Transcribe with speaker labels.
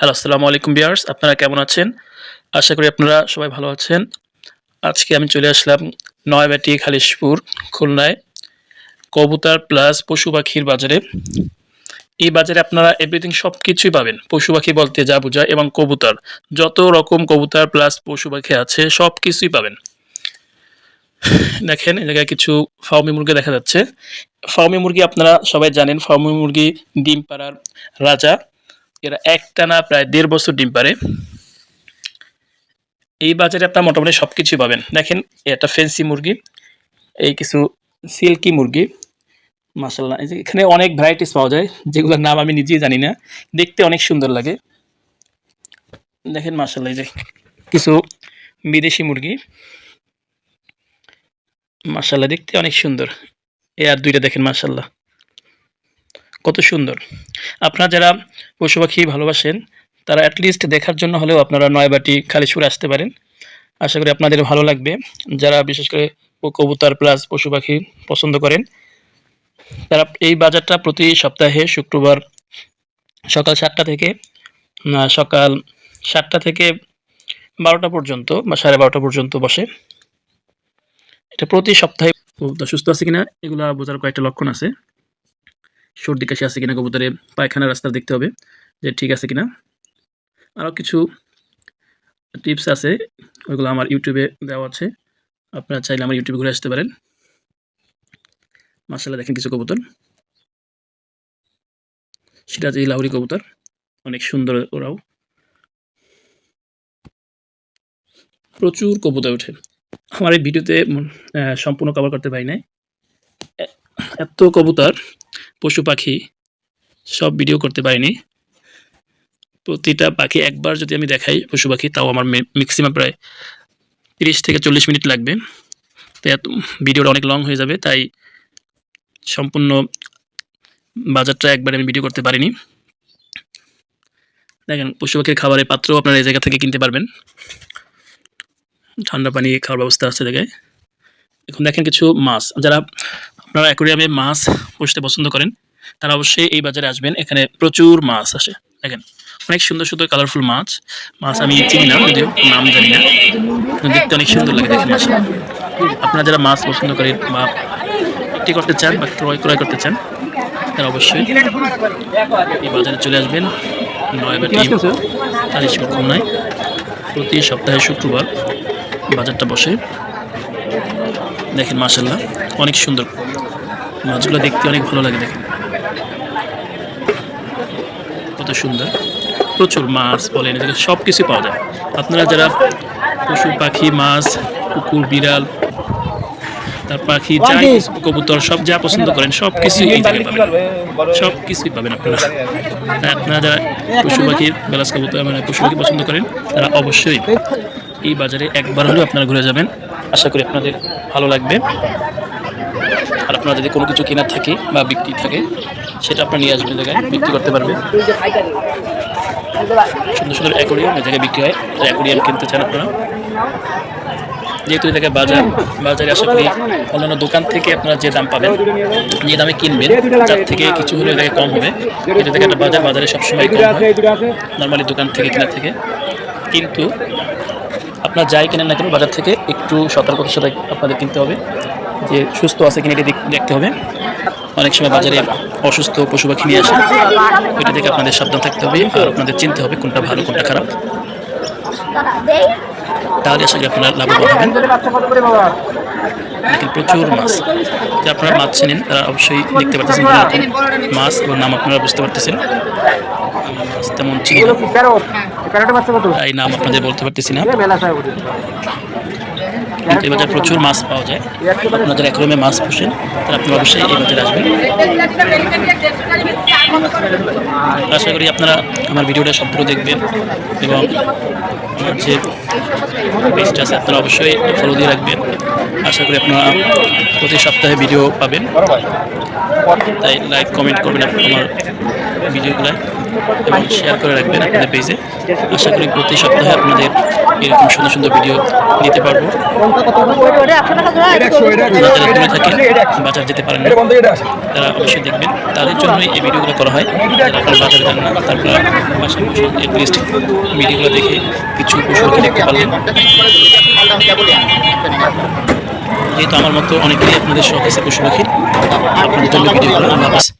Speaker 1: Hello আসসালামু আলাইকুম বিয়ার্স আপনারা কেমন আছেন? আশা করি আপনারা সবাই ভালো আছেন। আজকে আমি চলে আসলাম নয়বাটি খালিশপুর, খুলনায় কবুতার প্লাস পশু পাখির বাজারে। এই বাজারে আপনারা এভরিথিং সব কিছুই পাবেন। পশু পাখি বলতে যা বোঝায় এবং কবুতর। যত রকম কবুতর প্লাস পশু পাখি আছে সব কিছুই পাবেন। দেখেন, এই জায়গায় কিছু ফার্মি মুরগি দেখা যাচ্ছে। ফার্মি মুরগি আপনারা সবাই জানেন ফার্মি মুরগি ডিম পাড়ার রাজা। এরা একটানা প্রায় দেড় বছর ডিম পারে এই বাজারে আপনার মোটামুটি সব কিছুই পাবেন। দেখেন এটা ফেন্সি মুরগি, এই কিছু সিল্কি মুরগি মাসাল্লাহ এখানে অনেক ভ্যারাইটিস পাওয়া যায়, যেগুলোর নাম আমি নিজেই জানি না। দেখতে অনেক সুন্দর লাগে। দেখেন মাসাল্লাহ এই যে কিছু বিদেশি মুরগি। মাসাল্লাহ দেখতে অনেক সুন্দর। এ আর দুইটা দেখেন মাসাল্লাহ কত সুন্দর। আপনারা যারা পশু পাখি ভালোবাসেন, তারা অ্যাটলিস্ট দেখার জন্য হলেও আপনারা নয়বাটি খালিশপুরে আসতে পারেন। আশা করি আপনাদের ভালো লাগবে। যারা বিশেষ করে কবুতর প্লাস পশু পাখি পছন্দ করেন, তারা এই বাজারটা প্রতি সপ্তাহে শুক্রবার সকাল সাতটা থেকে সকাল সাতটা থেকে বারোটা পর্যন্ত বা সাড়ে বারোটা পর্যন্ত বসে। এটা প্রতি সপ্তাহে সুস্থ আছে কিনা, এগুলা বোঝার কয়েকটা লক্ষণ আছে। সর্দি কাশি আছে কিনা কবুতরে পায়খানা রাস্তা দেখতে হবে যে ঠিক আছে কিনা। আরও কিছু টিপস আছে, ওইগুলো আমার ইউটিউবে দেওয়া আছে। আপনারা চাইলে আমার ইউটিউবে ঘুরে আসতে পারেন। মাসাল্লাহ দেখেন কিছু কবুতর। সিরাজি লাউরি কবুতর, অনেক সুন্দর ওরাও। প্রচুর কবুতর ওঠে। আমার এই ভিডিওতে সম্পূর্ণ কভার করতে পারি নাই। এত কবুতর পশু পাখি সব ভিডিও করতে পারিনি। প্রতিটা পাখি একবার যদি আমি দেখাই পশু পাখি, তাও আমার ম্যাক্সিমাম প্রায় তিরিশ থেকে চল্লিশ মিনিট লাগবে। তো ভিডিওটা অনেক লং হয়ে যাবে, তাই সম্পূর্ণ বাজারটা একবার আমি ভিডিও করতে পারিনি। দেখেন, পশু পাখির খাবারের পাত্রও আপনারা এই জায়গা থেকে কিনতে পারবেন। ঠান্ডা পানি খাওয়ার ব্যবস্থা আছে জায়গায় এখন দেখেন কিছু মাছ, যারা আপনারা অ্যাকোরিয়ামে মাছ পুষতে পছন্দ করেন তারা অবশ্যই এই বাজারে আসবেন। এখানে প্রচুর মাছ আসে। দেখেন অনেক সুন্দর সুন্দর কালারফুল মাছ। মাছ আমি চিনি না যদিও নাম জানি না। দেখতে অনেক সুন্দর লাগে দেখেন মাছ। আপনারা যারা মাছ পছন্দ করেন বা বিক্রি করতে চান বা ক্রয় ক্রয় করতে চান তারা অবশ্যই এই বাজারে চলে আসবেন। নয়বাটি চালিশপুর খুলনায়। প্রতি সপ্তাহে শুক্রবার বাজারটা বসে। দেখেন মাসাল্লাহ অনেক সুন্দর। মাছগুলো দেখতে অনেক ভালো লাগে দেখেন। কত সুন্দর। প্রচুর মাছ বলেন এদিকে সব কিছু পাওয়া যায়। আপনারা যারা পশু পাখি মাছ কুকুর বিড়াল তার পাখি যাই কবুতর সব যা পছন্দ করেন সব কিছুই এই জায়গায় পাবেন। সব কিছুই পাবেন আপনারা। তাই আপনারা যারা পশু পাখির বেলাস কবুতর মানে পশু পাখি পছন্দ করেন তারা অবশ্যই এই বাজারে একবার হলেও আপনারা ঘুরে যাবেন। আশা করি আপনাদের ভালো লাগবে। আর আপনারা যদি কোনো কিছু কেনার থাকে বা বিক্রি থাকে, সেটা আপনারা নিয়ে আসবেন জায়গায়, বিক্রি করতে পারবেন। সুন্দর সুন্দর অ্যাকোরিয়াম এই জায়গায় বিক্রি হয়। অ্যাকোরিয়াম কিনতে চান আপনারা। যেহেতু এই জায়গায় বাজার, বাজারে আশা করি অন্যান্য দোকান থেকে আপনারা যে দাম পাবেন, যে দামে কিনবেন, তার থেকে কিছু হলে জায়গায় কম হবে। এটা থেকে একটা বাজার, বাজারে সবসময় নর্মালি দোকান থেকে কেনার থেকে। কিন্তু আপনার যাই কেনেন না কেন, বাজার থেকে একটু সতর্কতার সাথে আপনাদের কিনতে হবে, যে সুস্থ আছে কিনা এটা দেখ- দেখতে হবে। অনেক সময় বাজারে অসুস্থ পশু পাখি নিয়ে আসে ওইটা থেকে আপনাদের সাবধান থাকতে হবে আর আপনাদের চিনতে হবে কোনটা ভালো, কোনটা খারাপ। তাহলে করি আপনারা লাভবান হবেন। দেখেন প্রচুর মাছ। যে আপনারা মাছ চেনেন, তারা অবশ্যই দেখতে পারতেছেন মাছ এবং নাম আপনারা বুঝতে পারতেছেন। মাছ তেমন চিনি না। তাই নাম আপনাদের বলতে পারতেছি না। কিন্তু এই বাজারে প্রচুর মাছ পাওয়া যায়। আপনারা যারা একরমে মাছ পোষেন তারা আপনারা অবশ্যই এই বাজারে আসবেন। আশা করি আপনারা আমার ভিডিওটা সম্পূর্ণ দেখবেন এবং আমার যে পেজটা আছে আপনারা অবশ্যই ফলো দিয়ে রাখবেন। আশা করি আপনারা প্রতি সপ্তাহে ভিডিও পাবেন। তাই লাইক কমেন্ট করবেন আপনার আমার ভিডিওগুলো এবং শেয়ার করে রাখবেন আপনাদের পেজে আশা করি প্রতি সপ্তাহে আপনাদের এরকম সুন্দর সুন্দর ভিডিও দিতে পারব। যারা দূরে থাকেন বাজার যেতে পারেন তারা অবশ্যই দেখবেন। তাদের জন্যই এই ভিডিওগুলো করা হয়। যারা বাজারে যান না। তারপর ভিডিওগুলো দেখে কিছু পশু দেখতে পারলেন। যেহেতু আমার মতো অনেকেরই আপনাদের শখ আছে আপনাদের জন্য ভিডিও করা আল্লাহ হাফেজ